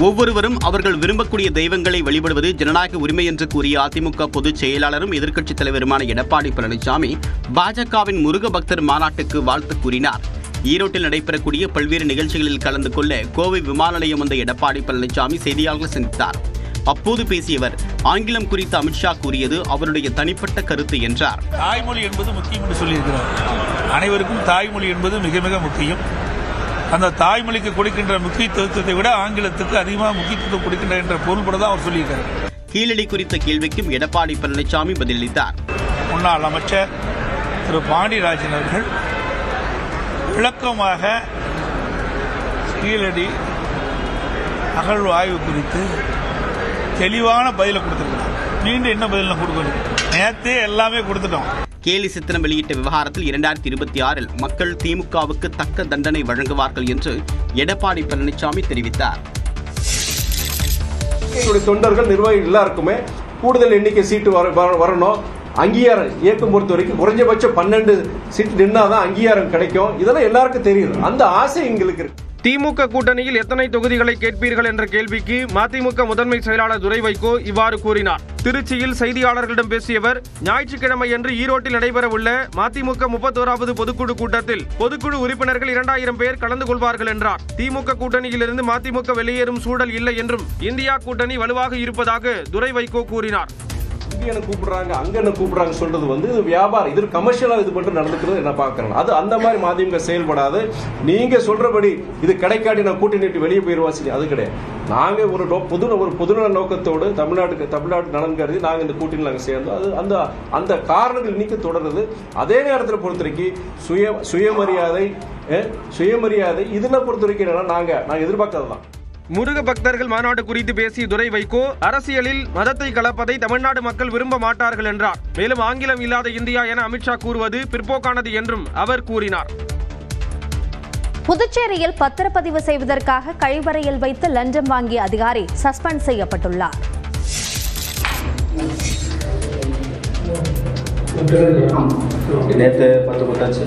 ஒவ்வொருவரும் அவர்கள் விரும்பக்கூடிய தெய்வங்களை வழிபடுவது ஜனநாயக உரிமை என்று கூறிய அதிமுக பொதுச் செயலாளரும் எதிர்க்கட்சித் தலைவருமான எடப்பாடி பழனிசாமி பாஜகவின் முருக பக்தர் மாநாட்டுக்கு வாழ்த்து கூறினார். ஈரோட்டில் நடைபெறக்கூடிய பல்வேறு நிகழ்ச்சிகளில் கலந்து கொள்ள கோவை விமான நிலையம் வந்த எடப்பாடி பழனிசாமி செய்தியாளர்கள் சந்தித்தார். அப்போது பேசியவர் ஆங்கிலம் குறித்து அமித்ஷா கூறியது அவருடைய தனிப்பட்ட கருத்து என்றார். தாய்மொழி என்பது முக்கியம் என்று சொல்லியிருக்கிறார். அனைவருக்கும் தாய்மொழி என்பது மிக மிக முக்கியம். அந்த தாய்மொழிக்கு கொடுக்கின்ற முக்கியத்துவத்தை விட ஆங்கிலத்துக்கு அதிகமாக முக்கியத்துவம் கொடுக்கின்ற என்ற பொருள்பட தான் அவர் சொல்லியிருக்காரு. கீழடி குறித்த கேள்விக்கும் எடப்பாடி பழனிசாமி பதிலளித்தார். முன்னாள் அமைச்சர் திரு பாண்டியராஜன் அவர்கள் விளக்கமாக கீழடி அகழ்வு ஆய்வு குறித்து தெளிவான பதிலை கொடுத்துருக்காங்க மீண்டும் என்ன பதில் நான் கொடுக்கணும்? நேற்றே எல்லாமே கொடுத்துட்டோம். கேலி சித்திரம் வெளியிட்ட விவகாரத்தில் இரண்டாயிரத்தி இருபத்தி ஆறில் மக்கள் திமுகவுக்கு தக்க தண்டனை வழங்குவார்கள் என்று எடப்பாடி பழனிசாமி தெரிவித்தார். தொண்டர்கள் நிர்வாகிகள் எல்லாருக்குமே கூடுதல் எண்ணிக்கை சீட்டு வர வர- வரணும். அங்கீகாரம் இயக்கம் பொறுத்த வரைக்கும் குறைஞ்சபட்சம் பன்னெண்டு சீட் நின்னாதான் அங்கீகாரம் கிடைக்கும். இதெல்லாம் எல்லாருக்கும் தெரியுது. அந்த ஆசை எங்களுக்கு இருக்கு. திமுக கூட்டணியில் எத்தனை தொகுதிகளை கேட்பீர்கள் என்ற கேள்விக்கு மதிமுக முதன்மை செயலாளர் துரை வைகோ இவ்வாறு கூறினார். திருச்சியில் செய்தியாளர்களிடம் பேசியவர் ஞாயிற்றுக்கிழமை அன்று ஈரோட்டில் நடைபெறவுள்ள மதிமுக முப்பத்தோராவது பொதுக்குழு கூட்டத்தில் பொதுக்குழு உறுப்பினர்கள் இரண்டாயிரம் பேர் கலந்து கொள்வார்கள் என்றார். திமுக கூட்டணியிலிருந்து மதிமுக வெளியேறும் சூழல் இல்லை என்றும் இந்தியா கூட்டணி வலுவாக இருப்பதாக துரை வைகோ கூறினார். இங்கே என்ன கூப்பிடுறாங்க அங்கே என்ன கூப்பிடுறாங்க சொல்றது வந்து இது வியாபாரம். இது கமர்ஷியலாக இது மட்டும் நடந்துக்கிறது என்ன பாக்குறேன் அது அந்த மாதிரி மதிமுக செயல்படாது. நீங்கள் சொல்கிறபடி இது கிடைக்காட்டி நான் கூட்டி நிட்டு வெளியே போயிருவாசி அது கிடையாது. நாங்கள் ஒரு நோ- பொது ஒரு பொதுநல நோக்கத்தோடு தமிழ்நாட்டுக்கு தமிழ்நாட்டு நலன் கருதி நாங்கள் இந்த கூட்டணி நாங்கள் சேர்ந்தோம். அது அந்த அந்த காரணங்கள் இன்னைக்கு தொடருது. அதே நேரத்தில் பொறுத்த வரைக்கும் சுய சுயமரியாதை சுயமரியாதை இதில் பொறுத்த வரைக்கும் என்னென்னா நாங்கள் நாங்கள் எதிர்பார்க்கறது தான் முருக பக்தர்கள் மாநாடு குறித்து பேசிய துரை வைகோ அரசியலில் மதத்தை கலப்பதை தமிழ்நாடு மக்கள் விரும்ப மாட்டார்கள் என்றார். மேலும் ஆங்கிலம் இல்லாத இந்தியா என அமித்ஷா கூறுவது பிற்போக்கானது என்றும் அவர் கூறினார். புதுச்சேரியில் பத்திரப்பதிவு செய்வதற்காக கழிவறையில் வைத்து லஞ்சம் வாங்கிய அதிகாரி சஸ்பெண்ட் செய்யப்பட்டுள்ளார். நேற்று பத்து கொடுத்தாச்சு.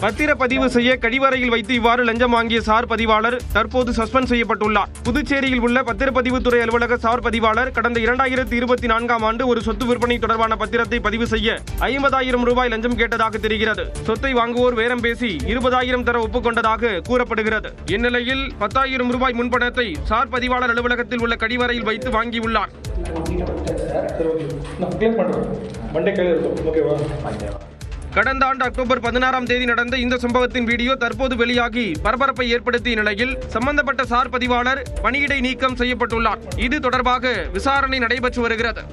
பத்திரப்பதிவு செய்ய கழிவறையில் வைத்து இவ்வாறு லஞ்சம் வாங்கிய சார் பதிவாளர் தற்போது சஸ்பெண்ட் செய்யப்பட்டுள்ளார். புதுச்சேரியில் உள்ள பத்திரப்பதிவுத்துறை அலுவலக சார் பதிவாளர் கடந்த இரண்டாயிரத்தி இருபத்தி நான்காம் ஆண்டு ஒரு சொத்து விற்பனை தொடர்பான பத்திரத்தை பதிவு செய்ய ஐம்பதாயிரம் ரூபாய் லஞ்சம் கேட்டதாக தெரிகிறது. சொத்தை வாங்குவோர் பேரம் பேசி இருபதாயிரம் தர ஒப்புக்கொண்டதாக கூறப்படுகிறது. இந்நிலையில் பத்தாயிரம் ரூபாய் முன்பணத்தை சார் பதிவாளர் அலுவலகத்தில் உள்ள கழிவறையில் வைத்து வாங்கியுள்ளார். கடந்த ஆண்டு அக்டோபர் பதினாறாம் தேதி நடந்த இந்த சம்பவத்தின் வீடியோ தற்போது வெளியாகி பரபரப்பை ஏற்படுத்திய நிலையில் சம்பந்தப்பட்ட சார் பதிவாளர் பணியிடை நீக்கம் செய்யப்பட்டுள்ளார். இது தொடர்பாக விசாரணை நடைபெற்று வருகிறது.